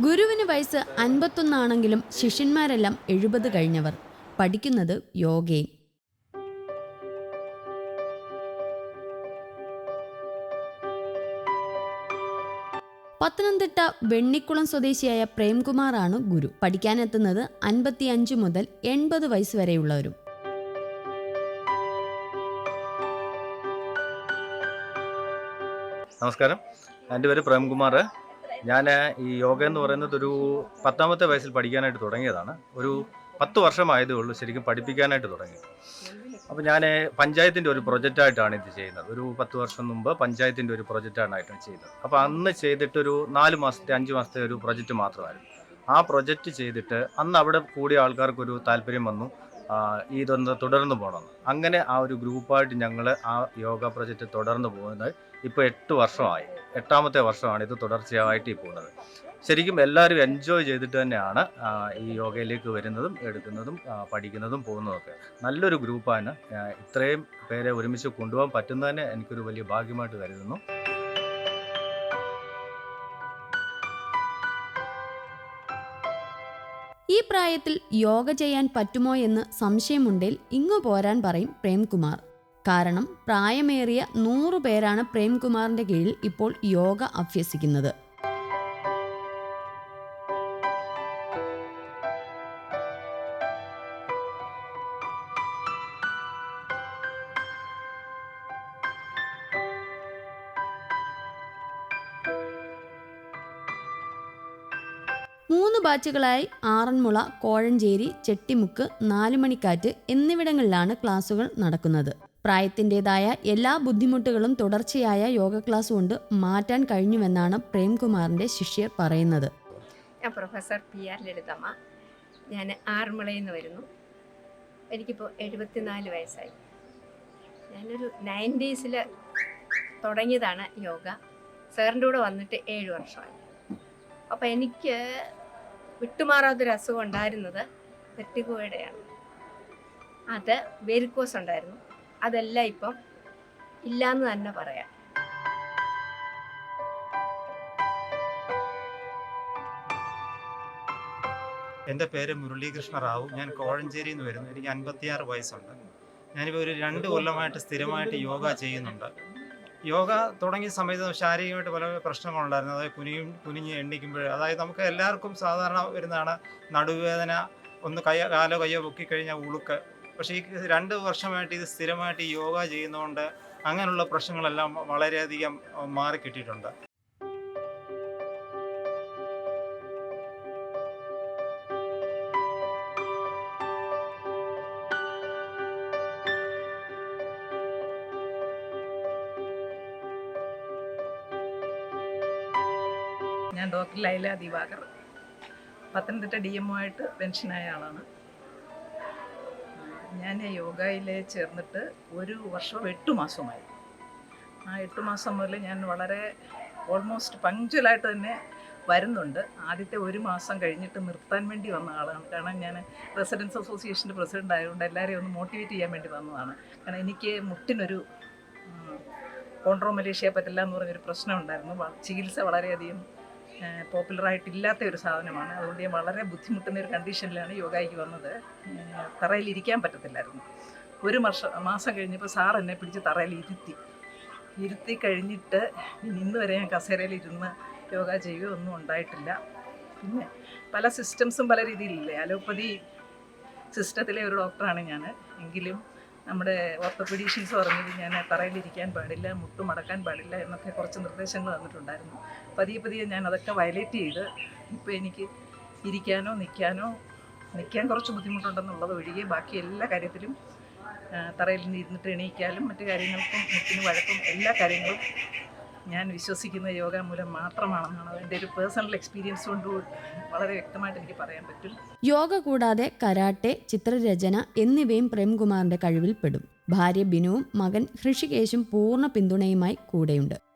ഗുരുവിന് വയസ്സ് അൻപത്തൊന്നാണെങ്കിലും ശിഷ്യന്മാരെല്ലാം എഴുപത് കഴിഞ്ഞവർ. പഠിക്കുന്നത് യോഗയും പത്തനംതിട്ട വെണ്ണിക്കുളം സ്വദേശിയായ പ്രേംകുമാറാണ് ഗുരു. പഠിക്കാനെത്തുന്നത് അൻപത്തിയഞ്ച് മുതൽ എൺപത് വയസ്സ് വരെയുള്ളവരും. നമസ്കാരം. എന്റെ പേര് പ്രേംകുമാർ. ഞാൻ ഈ യോഗ എന്ന് പറയുന്നത് ഒരു പത്താമത്തെ വയസ്സിൽ പഠിക്കാനായിട്ട് തുടങ്ങിയതാണ്. ഒരു പത്ത് വർഷമായതേ ഉള്ളൂ ശരിക്കും പഠിപ്പിക്കാനായിട്ട് തുടങ്ങി. അപ്പോൾ ഞാൻ പഞ്ചായത്തിന്റെ ഒരു പ്രൊജക്റ്റായിട്ടാണ് ഇത് ചെയ്യുന്നത്. ഒരു പത്ത് വർഷം മുമ്പ് പഞ്ചായത്തിന്റെ ഒരു പ്രൊജക്റ്റാണ് ചെയ്തത്. അപ്പോൾ അന്ന് ചെയ്തിട്ടൊരു നാല് മാസത്തെ അഞ്ച് മാസത്തെ ഒരു പ്രൊജക്റ്റ് മാത്രമായിരുന്നു. ആ പ്രൊജക്റ്റ് ചെയ്തിട്ട് അന്ന് അവിടെ കൂടിയ ആൾക്കാർക്കൊരു താല്പര്യം വന്നു. ഇതൊന്ന് തുടർന്ന് പോകണം അങ്ങനെ ആ ഒരു ഗ്രൂപ്പായിട്ട് ഞങ്ങൾ ആ യോഗ പ്രൊജക്റ്റ് തുടർന്ന് പോകുന്നത് ഇപ്പോൾ എട്ട് വർഷമായി. എട്ടാമത്തെ വർഷമാണ് ഇത് തുടർച്ചയായിട്ട് ഈ പോകുന്നത്. ശരിക്കും എല്ലാവരും എൻജോയ് ചെയ്തിട്ട് തന്നെയാണ് ഈ യോഗയിലേക്ക് വരുന്നതും എടുക്കുന്നതും പഠിക്കുന്നതും പോകുന്നതൊക്കെ. നല്ലൊരു ഗ്രൂപ്പാണ്. ഇത്രയും പേരെ ഒരുമിച്ച് കൊണ്ടുപോകാൻ പറ്റുന്നത് തന്നെ എനിക്കൊരു വലിയ ഭാഗ്യമായിട്ട് കരുതുന്നു. ഈ പ്രായത്തിൽ യോഗ ചെയ്യാൻ പറ്റുമോ എന്ന് സംശയമുണ്ടെങ്കിൽ ഇങ്ങു പോരാൻ പറയും പ്രേംകുമാർ. കാരണം പ്രായമേറിയ നൂറു പേരാണ് പ്രേംകുമാറിന്റെ കീഴിൽ ഇപ്പോൾ യോഗ അഭ്യസിക്കുന്നത്. മൂന്ന് ബാച്ചുകളായി ആറന്മുള കോഴഞ്ചേരി ചെട്ടിമുക്ക് നാലുമണിക്കാറ്റ് എന്നിവിടങ്ങളിലാണ് ക്ലാസുകൾ നടക്കുന്നത്. പ്രായത്തിന്റെതായ എല്ലാ ബുദ്ധിമുട്ടുകളും തുടർച്ചയായ യോഗ ക്ലാസ് കൊണ്ട് മാറ്റാൻ കഴിഞ്ഞുവെന്നാണ് പ്രേംകുമാറിന്റെ ശിഷ്യർ പറയുന്നത്. ഞാൻ പ്രൊഫസർ പി ആർ ലളിതമ്മ. ഞാൻ ആറന്മുളയിൽ നിന്ന് വരുന്നു. എനിക്കിപ്പോൾ എഴുപത്തിനാല് വയസ്സായി. ഞാനൊരു നയന്റീസിൽ തുടങ്ങിയതാണ് യോഗ. സാറിന്റെ കൂടെ വന്നിട്ട് ഏഴ് വർഷമായി. അപ്പോൾ എനിക്ക് വിട്ടുമാറാത്തൊരു അസുഖം ഉണ്ടായിരുന്നത് വെട്ടിക്കോയുടെയാണ് അത് വെരിക്കോസ് ഉണ്ടായിരുന്നു. അതെല്ലാം ഇപ്പം ഇല്ലാന്ന് തന്നെ പറയാം. എന്റെ പേര് മുരളീകൃഷ്ണ റാവു. ഞാൻ കോഴഞ്ചേരിയിൽ നിന്ന് വരുന്നു. എനിക്ക് അൻപത്തിയാറ് വയസ്സുണ്ട്. ഞാനിപ്പോൾ ഒരു രണ്ട് കൊല്ലമായിട്ട് സ്ഥിരമായിട്ട് യോഗ ചെയ്യുന്നുണ്ട്. യോഗ തുടങ്ങിയ സമയത്ത് ശാരീരികമായിട്ട് പല പ്രശ്നങ്ങളുണ്ടായിരുന്നു. അതായത് കുനിയും കുനിഞ്ഞ് എണ്ണിക്കുമ്പോൾ അതായത് നമുക്ക് എല്ലാവർക്കും സാധാരണ വരുന്നതാണ് നടുവേദന ഒന്ന് കയ്യോ കാലോ കയ്യോ പൊക്കിക്കഴിഞ്ഞാൽ ഉളുക്ക്. പക്ഷേ ഈ രണ്ട് വർഷമായിട്ട് ഇത് സ്ഥിരമായിട്ട് യോഗ ചെയ്യുന്നതുകൊണ്ട് അങ്ങനെയുള്ള പ്രശ്നങ്ങളെല്ലാം വളരെയധികം മാറിക്കിട്ടിയിട്ടുണ്ട് ഞാൻ doctor Laila Divakar. Pathanamthitta D M ആയിട്ട് പെൻഷനായ ആളാണ്. ഞാൻ യോഗയിൽ ചേർന്നിട്ട് ഒരു വർഷം എട്ട് മാസമായി. ആ എട്ട് മാസം മുതൽ ഞാൻ വളരെ ഓൾമോസ്റ്റ് പങ്ക്ച്വലായിട്ട് തന്നെ വരുന്നുണ്ട്. ആദ്യത്തെ ഒരു മാസം കഴിഞ്ഞിട്ട് നിർത്താൻ വേണ്ടി വന്ന ആളാണ്. കാരണം ഞാൻ റെസിഡൻസ് അസോസിയേഷന്റെ പ്രസിഡന്റ് ആയതുകൊണ്ട് എല്ലാവരെയും ഒന്ന് മോട്ടിവേറ്റ് ചെയ്യാൻ വേണ്ടി വന്നതാണ്. കാരണം എനിക്ക് മുട്ടിനൊരു കോൺട്രോമലേഷ്യ പറ്റില്ല എന്ന് പറഞ്ഞൊരു പ്രശ്നം ഉണ്ടായിരുന്നു. ചികിത്സ വളരെയധികം പോപ്പുലറായിട്ടില്ലാത്ത ഒരു സാധനമാണ്. അതുകൊണ്ട് ഞാൻ വളരെ ബുദ്ധിമുട്ടുന്ന ഒരു കണ്ടീഷനിലാണ് യോഗയ്ക്ക് വന്നത്. തറയിൽ ഇരിക്കാൻ പറ്റത്തില്ലായിരുന്നു. ഒരു വർഷം മാസം കഴിഞ്ഞപ്പോൾ സാർ എന്നെ പിടിച്ച് തറയിൽ ഇരുത്തി. ഇരുത്തി കഴിഞ്ഞിട്ട് ഇന്ന് വരെ ഞാൻ കസേരയിൽ ഇരുന്ന് യോഗ ചെയ്യുകയോ ഒന്നും ഉണ്ടായിട്ടില്ല. പിന്നെ പല സിസ്റ്റംസും പല രീതിയിലില്ലേ? അലോപ്പതി സിസ്റ്റത്തിലെ ഒരു ഡോക്ടറാണ് ഞാൻ എങ്കിലും നമ്മുടെ ഓർത്തോപീഡീഷ്യൻസ് പറഞ്ഞത് ഞാൻ തറയിലിരിക്കാൻ പാടില്ല മുട്ടു മടക്കാൻ പാടില്ല എന്നൊക്കെ കുറച്ച് നിർദ്ദേശങ്ങൾ തന്നിട്ടുണ്ടായിരുന്നു. പതിയെ പതിയെ ഞാൻ അതൊക്കെ വയലേറ്റ് ചെയ്ത് ഇപ്പോൾ എനിക്ക് ഇരിക്കാനോ നിൽക്കാനോ നിൽക്കാൻ കുറച്ച് ബുദ്ധിമുട്ടുണ്ടെന്നുള്ളത് ഒഴികെ ബാക്കി എല്ലാ കാര്യത്തിലും തറയിൽ നിന്ന് ഇരുന്നിട്ട് എണീക്കാലും മറ്റു കാര്യങ്ങൾക്കും മുട്ടിന് വഴക്കും എല്ലാ കാര്യങ്ങളും ഞാൻ വിശ്വസിക്കുന്ന യോഗ മൂലം മാത്രമാണെന്നാണ് അതിന്റെ ഒരു പേഴ്സണൽ എക്സ്പീരിയൻസ് കൊണ്ട് വളരെ വ്യക്തമായിട്ട് എനിക്ക് പറയാൻ പറ്റും. യോഗ കൂടാതെ കരാട്ടെ ചിത്രരചന എന്നിവയും പ്രേംകുമാറിന്റെ കഴിവിൽ പെടും ഭാര്യ ബിനുവും മകൻ ഋഷികേശും പൂർണ പിന്തുണയുമായി കൂടെയുണ്ട്.